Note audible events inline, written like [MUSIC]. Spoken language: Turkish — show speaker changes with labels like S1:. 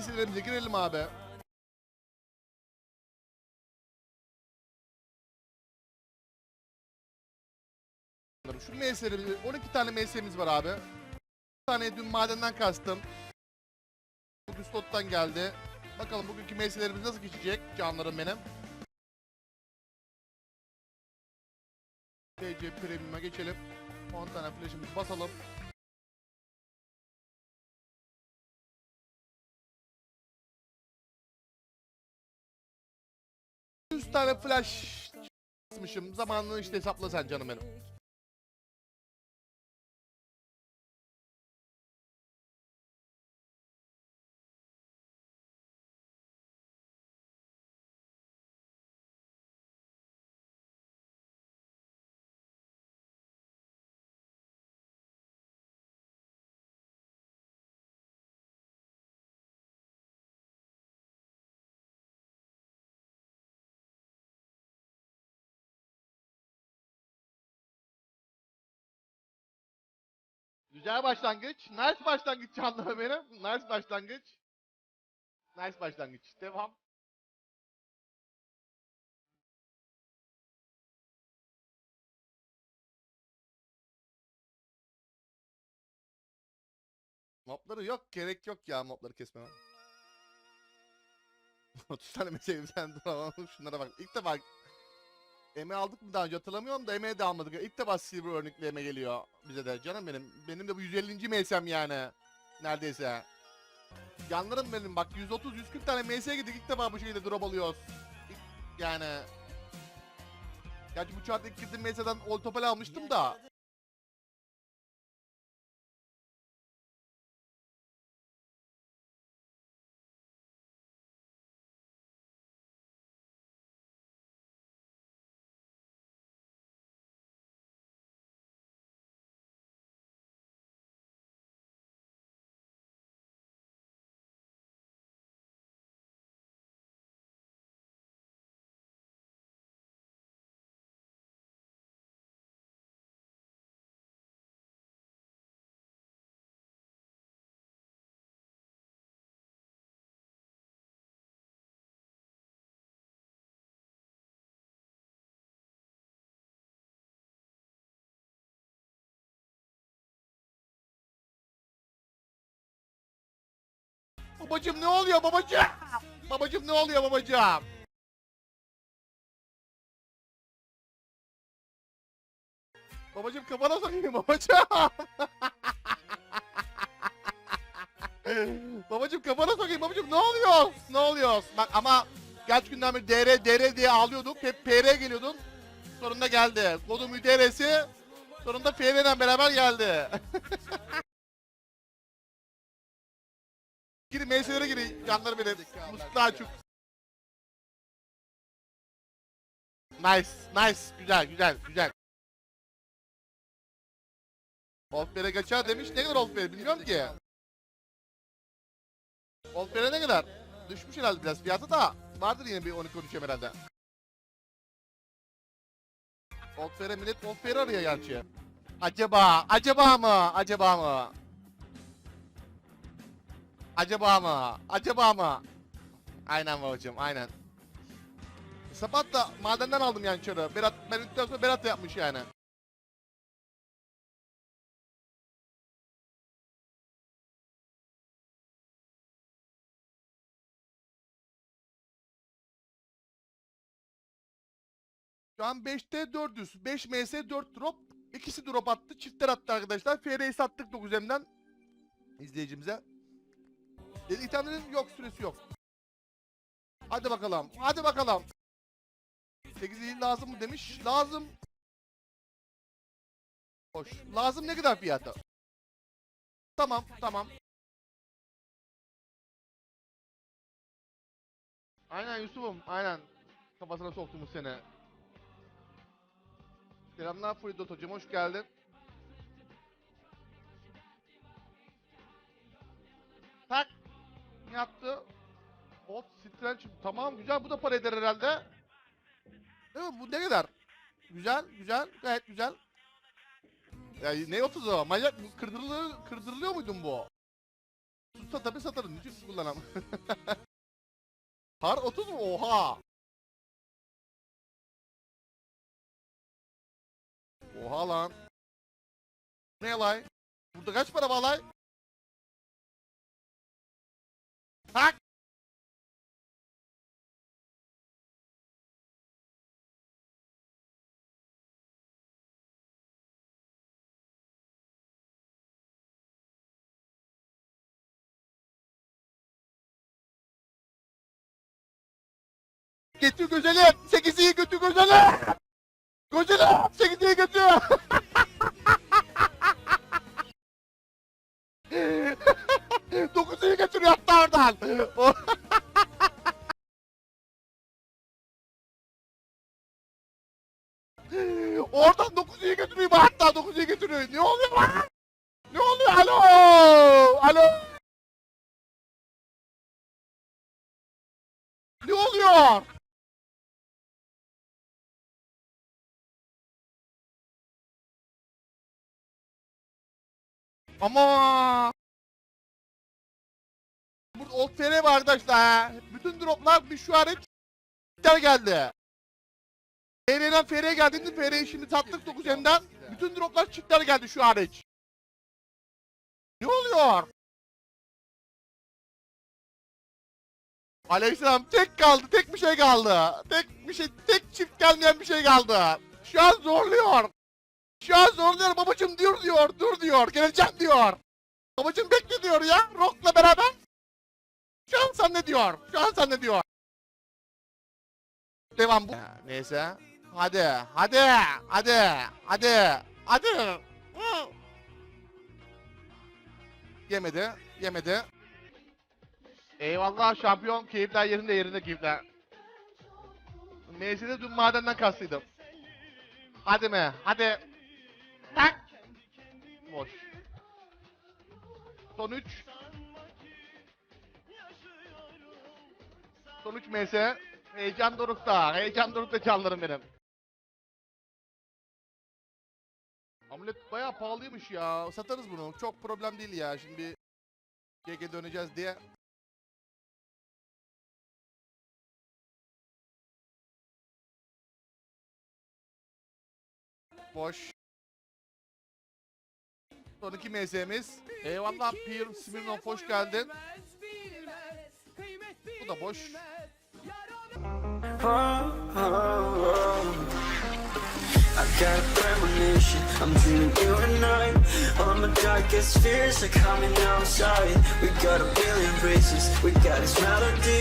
S1: Meyselerimize girelim abi. Şu meyselerimiz, 12 tane meysemiz var abi. Bir tane dün madenden kastım. Bugün slottan geldi. Bakalım bugünkü meyselerimiz nasıl geçecek canlarım benim. TC Premium'a geçelim. 10 tane flash'ımızı basalım. Tane flash basmışım. Zamanını işte hesapla sen canım benim. Güzel başlangıç. Nice başlangıç canlarım benim. Nice başlangıç. Nice başlangıç. Devam. Mobları yok. Gerek yok ya mobları kesmeme. [LAUGHS] 30 tane mesela sen duramam. Şunlara bak. İlk defa Eme aldık mı daha önce hatırlamıyorum da Eme'ye de almadık. İlk defa Silver örnekli Eme geliyor bize de. Canım benim. Benim de bu 150. MS'm yani. Neredeyse. Canlarım benim bak 130-140 tane MS'ye gittik ilk defa bu şekilde drop alıyoruz. İlk- Yani. Gerçi bu çarpta ilk girdiğim MS'den Old Topal almıştım da. Babacım ne oluyor babacım? Babacım ne oluyor babacım? Babacım kafana sokayım babacım. [LAUGHS] babacım kafana sokayım babacım ne oluyor? Ne oluyor? Bak ama kaç günden beri DR DR diye ağlıyorduk. Hep PR geliyordun. Sonunda geldi. Kodum DR'si sonunda PR ile beraber geldi. [LAUGHS] Girin meyselere girin canları benim. Mustafa çok. Nice, nice. Güzel, güzel, güzel. Wolfberg'e kaçar demiş. Ne kadar Wolfberg bilmiyorum ki. Wolfberg'e ne kadar? Düşmüş herhalde biraz fiyatı da. Vardır yine bir 12-13 herhalde. Wolfberg'e millet Wolfberg arıyor gerçi. Acaba, acaba mı? Acaba mı? Acaba mı? Acaba mı? Aynen babacığım aynen. Sabah da madenden aldım yani çarı. Berat, ben üstten Berat da yapmış yani. Şu an 5'te 400. 5 MS 4 drop. İkisi drop attı. Çiftler attı arkadaşlar. FR'yi sattık 9 M'den izleyicimize. Dedi yok süresi yok. Hadi bakalım. Hadi bakalım. 8 değil lazım mı demiş. Lazım. Hoş. Lazım ne kadar fiyatı? Tamam, tamam. Aynen Yusuf'um, aynen. Kafasına soktuğumuz seni. Selamlar Furidot hocam, hoş geldin. Tak. Yattı. Hot Strange. Tamam güzel bu da para eder herhalde. Değil mi? Bu ne kadar? Güzel, güzel, gayet güzel. Ya ne 30 o? Manyak kırdırılıyor, kırdırılıyor muydun bu? Tutsa tabii satarım. Niçin kullanam? [LAUGHS] Par 30 mu? Oha! Oha lan. Ne lay? Burada kaç para var Tak! Getir güzelim. Sekiziyi götür güzelim. Güzelim. Sekiziyi götür. Dokuzuyu götürüyor [LAUGHS] hatta oradan. Oradan dokuzuyu götürüyor hatta dokuzuyu götürüyor. Ne oluyor lan? Ne oluyor? Alo! Alo! Ne oluyor? Ama FR var arkadaşlar. Bütün droplar bir şu hariç geldi. FR'den FR'ye geldiğinde FR'yi şimdi sattık 9 M'den. Bütün droplar çiftler geldi şu hariç. Ne oluyor? Aleyhisselam tek kaldı, tek bir şey kaldı. Tek bir şey, tek çift gelmeyen bir şey kaldı. Şu an zorluyor. Şu an zorluyor babacım diyor diyor, dur diyor, geleceğim diyor. Babacım bekle diyor ya, Rock'la beraber. Şu an sen ne diyor? Şu an sen ne diyor? Devam bu. Neyse. Hadi, hadi, hadi, hadi, hadi. Yemedi, yemedi. Eyvallah şampiyon, keyifler yerinde yerinde keyifler. Neyse dün madenden kastıydım. Hadi mi? Hadi. Tak. Boş. Son 3. Son 3 MS. Heyecan dorukta. Heyecan dorukta canlarım benim. Amulet bayağı pahalıymış ya. Satarız bunu. Çok problem değil ya. Şimdi GG döneceğiz diye. Boş. Son iki MS'miz. Eyvallah Pir Smirnov hoş geldin. Da boş.
S2: I got a premonition, I'm dreaming you and I. All my darkest fears are coming outside. We got a billion races, we got this melody